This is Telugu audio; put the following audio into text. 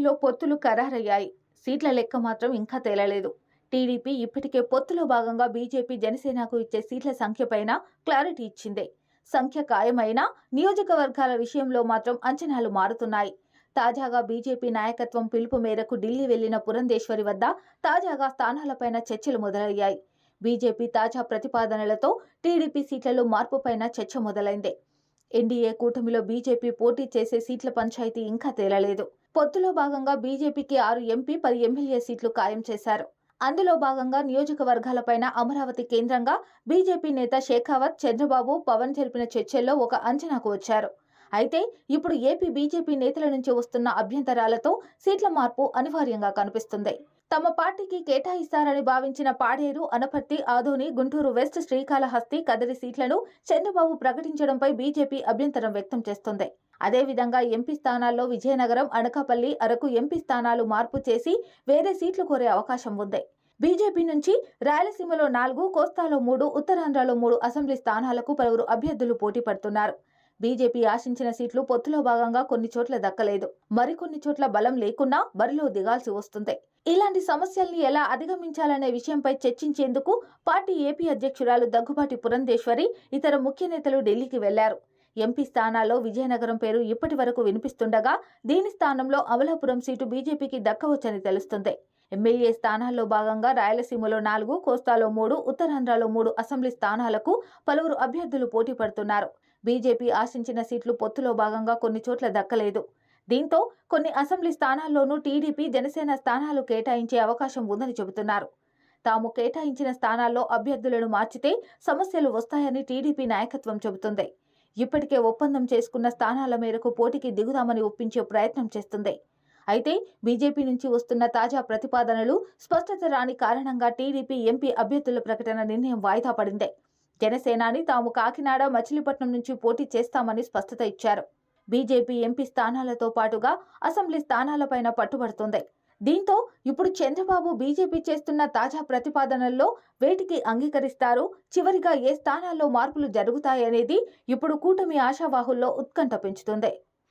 పార్టీలో పొత్తులు ఖరారయ్యాయి. సీట్ల లెక్క మాత్రం ఇంకా తేలలేదు. టీడీపీ ఇప్పటికే పొత్తులో భాగంగా బీజేపీ జనసేనకు ఇచ్చే సీట్ల సంఖ్యపైన క్లారిటీ ఇచ్చింది. సంఖ్య ఖాయమైనా నియోజకవర్గాల విషయంలో మాత్రం అంచనాలు మారుతున్నాయి. తాజాగా బీజేపీ నాయకత్వం పిలుపు మేరకు ఢిల్లీ వెళ్ళిన పురంధేశ్వరి వద్ద తాజాగా స్థానాలపైన చర్చలు మొదలయ్యాయి. బీజేపీ తాజా ప్రతిపాదనలతో టీడీపీ సీట్లలో మార్పుపైన చర్చ మొదలైంది. ఎన్డీఏ కూటమిలో బీజేపీ పోటీ చేసే సీట్ల పంచాయతీ ఇంకా తేలలేదు. పొత్తులో భాగంగా బీజేపీకి ఆరు ఎంపీ పది ఎమ్మెల్యే సీట్లు ఖాయం చేశారు. అందులో భాగంగా నియోజకవర్గాలపైన అమరావతి కేంద్రంగా బీజేపీ నేత షేఖావత్ చంద్రబాబు పవన్ జరిపిన చర్చల్లో ఒక అంచనాకు వచ్చారు. అయితే ఇప్పుడు ఏపీ బీజేపీ నేతల నుంచి వస్తున్న అభ్యంతరాలతో సీట్ల మార్పు అనివార్యంగా కనిపిస్తుంది. తమ పార్టీకి కేటాయిస్తారని భావించిన పాడేరు అనపర్తి ఆదోని గుంటూరు వెస్ట్ శ్రీకాళహస్తి కదరి సీట్లను చంద్రబాబు ప్రకటించడంపై బీజేపీ అభ్యంతరం వ్యక్తం చేస్తోంది. అదేవిధంగా ఎంపీ స్థానాల్లో విజయనగరం అనకాపల్లి అరకు ఎంపీ స్థానాలు మార్పు చేసి వేరే సీట్లు కోరే అవకాశం ఉంది. బీజేపీ నుంచి రాయలసీమలో నాలుగు కోస్తాలో మూడు ఉత్తరాంధ్రలో మూడు అసెంబ్లీ స్థానాలకు పలువురు అభ్యర్థులు పోటీ పడుతున్నారు. బీజేపీ ఆశించిన సీట్లు పొత్తులో భాగంగా కొన్ని చోట్ల దక్కలేదు. మరికొన్ని చోట్ల బలం లేకున్నా బరిలో దిగాల్సి వస్తుంది. ఇలాంటి సమస్యల్ని ఎలా అధిగమించాలనే విషయంపై చర్చించేందుకు పార్టీ ఏపీ అధ్యక్షురాలు దగ్గుబాటి పురంధేశ్వరి ఇతర ముఖ్య నేతలు ఢిల్లీకి వెళ్ళారు. ఎంపీ స్థానాల్లో విజయనగరం పేరు ఇప్పటి వరకు వినిపిస్తుండగా దీని స్థానంలో అమలాపురం సీటు బీజేపీకి దక్కవచ్చని తెలుస్తుంది. ఎమ్మెల్యే స్థానాల్లో భాగంగా రాయలసీమలో నాలుగు కోస్తాలో మూడు ఉత్తరాంధ్రలో మూడు అసెంబ్లీ స్థానాలకు పలువురు అభ్యర్థులు పోటీ పడుతున్నారు. బీజేపీ ఆశించిన సీట్లు పొత్తులో భాగంగా కొన్ని చోట్ల దక్కలేదు. దీంతో కొన్ని అసెంబ్లీ స్థానాల్లోనూ టీడీపీ జనసేన స్థానాలు కేటాయించే అవకాశం ఉందని చెబుతున్నారు. తాము కేటాయించిన స్థానాల్లో అభ్యర్థులను మార్చితే సమస్యలు వస్తాయని టీడీపీ నాయకత్వం చెబుతుంది. ఇప్పటికే ఒప్పందం చేసుకున్న స్థానాల మేరకు పోటీకి దిగుదామని ఒప్పించే ప్రయత్నం చేస్తుంది. అయితే బీజేపీ నుంచి వస్తున్న తాజా ప్రతిపాదనలు స్పష్టత రాని కారణంగా టీడీపీ ఎంపీ అభ్యర్థుల ప్రకటన నిర్ణయం వాయిదా పడింది. జనసేనాని తాము కాకినాడ మచిలీపట్నం నుంచి పోటీ చేస్తామని స్పష్టత ఇచ్చారు. బీజేపీ ఎంపీ స్థానాలతో పాటుగా అసెంబ్లీ స్థానాలపైన పట్టుబడుతుంది. దీంతో ఇప్పుడు చంద్రబాబు బీజేపీ చేస్తున్న తాజా ప్రతిపాదనల్లో వేటికి అంగీకరిస్తారు? చివరిగా ఏ స్థానాల్లో మార్పులు జరుగుతాయనేది ఇప్పుడు కూటమి ఆశావాహుల్లో ఉత్కంఠ పెంచుతుంది.